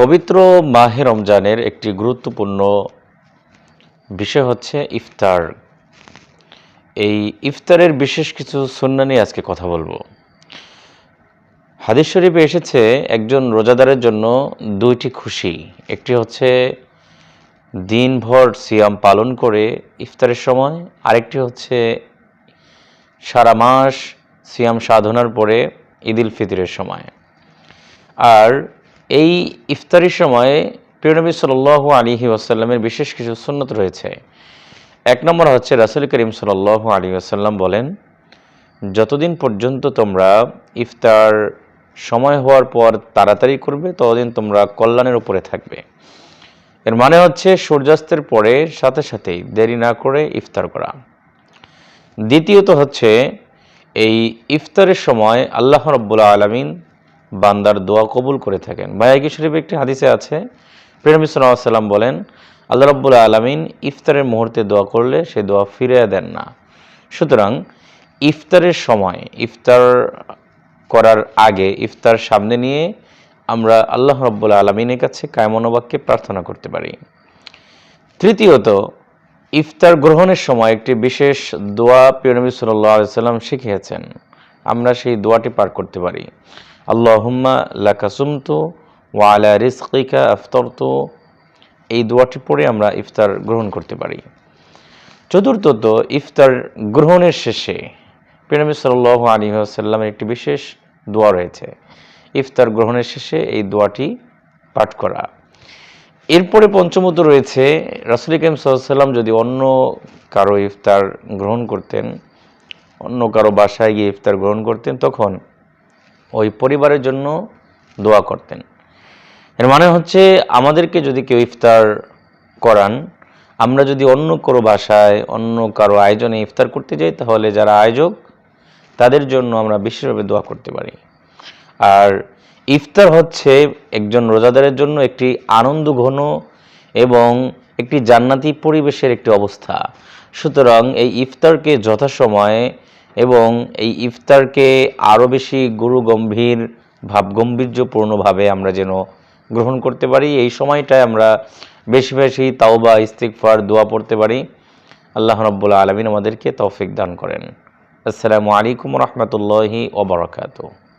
পবিত্র মাহে রমজানের একটি গুরুত্বপূর্ণ বিষয় হচ্ছে ইফতার। এই ইফতারের বিশেষ কিছু সুন্না নিয়ে আজকে কথা বলব। হাদিস শরীফে এসেছে, একজন রোজাদারের জন্য দুইটি খুশি। একটি হচ্ছে দিনভর সিয়াম পালন করে ইফতারের সময়, আরেকটি হচ্ছে সারা মাস সিয়াম সাধনার পরে ঈদুল ফিতরের সময়। আর এই ইফতারির সময়ে প্রিয়নবী সাল আলিহি ওয়াসাল্লামের বিশেষ কিছু সুন্নত রয়েছে। এক নম্বর হচ্ছে রাসুল করিম সাল আলী আসাল্লাম বলেন, যতদিন পর্যন্ত তোমরা ইফতার সময় হওয়ার পর তাড়াতাড়ি করবে, ততদিন তোমরা কল্যাণের উপরে থাকবে। এর মানে হচ্ছে সূর্যাস্তের পরে সাথে সাথেই দেরি না করে ইফতার করা। দ্বিতীয়ত হচ্ছে, এই ইফতারের সময় আল্লাহ রব্বুল্লা আলমিন বান্দার দোয়া কবুল করে থাকেন। বায়াকি শরীফ একটি হাদিসে আছে প্রেরমি সাল্লাম বলেন, আল্লাহ রব্বুল্লা আলমিন ইফতারের মুহূর্তে দোয়া করলে সে দোয়া ফিরে দেন না। সুতরাং ইফতারের সময়, ইফতার করার আগে, ইফতার সামনে নিয়ে আমরা আল্লাহ রব্বুল্লা আলমিনের কাছে কায়মনোবাক্যে প্রার্থনা করতে পারি। তৃতীয়ত, ইফতার গ্রহণের সময় একটি বিশেষ দোয়া পিরনবী সাল্লাম শিখিয়েছেন। আমরা সেই দোয়াটি পার করতে পারি। আল্লাহুম্মা লাকাসুমতু ওয়ালা রিসকিকা আফতরতু। এই দোয়াটি পড়ে আমরা ইফতার গ্রহণ করতে পারি। চতুর্থত, ইফতার গ্রহণের শেষে পিরামি সাল্লাহ আলী আসাল্লামের একটি বিশেষ দোয়া রয়েছে। ইফতার গ্রহণের শেষে এই দোয়াটি পাঠ করা। এরপরে পঞ্চমত রয়েছে, রাসুল করিম সাল্লাম যদি অন্য কারও ইফতার গ্রহণ করতেন, অন্য কারও বাসায় গিয়ে ইফতার গ্রহণ করতেন, তখন ওই পরিবারের জন্য দোয়া করতেন। এর মানে হচ্ছে আমাদেরকে যদি কেউ ইফতার করান, আমরা যদি অন্য কারও বাসায়, অন্য কারও আয়োজনে ইফতার করতে যাই, তাহলে যারা আয়োজক, তাদের জন্য আমরা বিশেষভাবে দোয়া করতে পারি। আর ইফতার হচ্ছে একজন রোজাদারের জন্য একটি আনন্দ ঘন এবং একটি জান্নাতি পরিবেশের একটি অবস্থা। সুতরাং এই ইফতারকে যথাসময়ে এবং এই ইফতারকে আরও বেশি গুরু গম্ভীর ভাবগম্ভীর্যপূর্ণভাবে আমরা যেন গ্রহণ করতে পারি। এই সময়টায় আমরা বেশি বেশি তাওবা ইস্তিকফার দোয়া পড়তে পারি। আল্লাহ রব্বুল্লা আলমিন আমাদেরকে তৌফিক দান করেন। আসসালামু আলাইকুম রহমতুল্লাহি ওবরাকাতু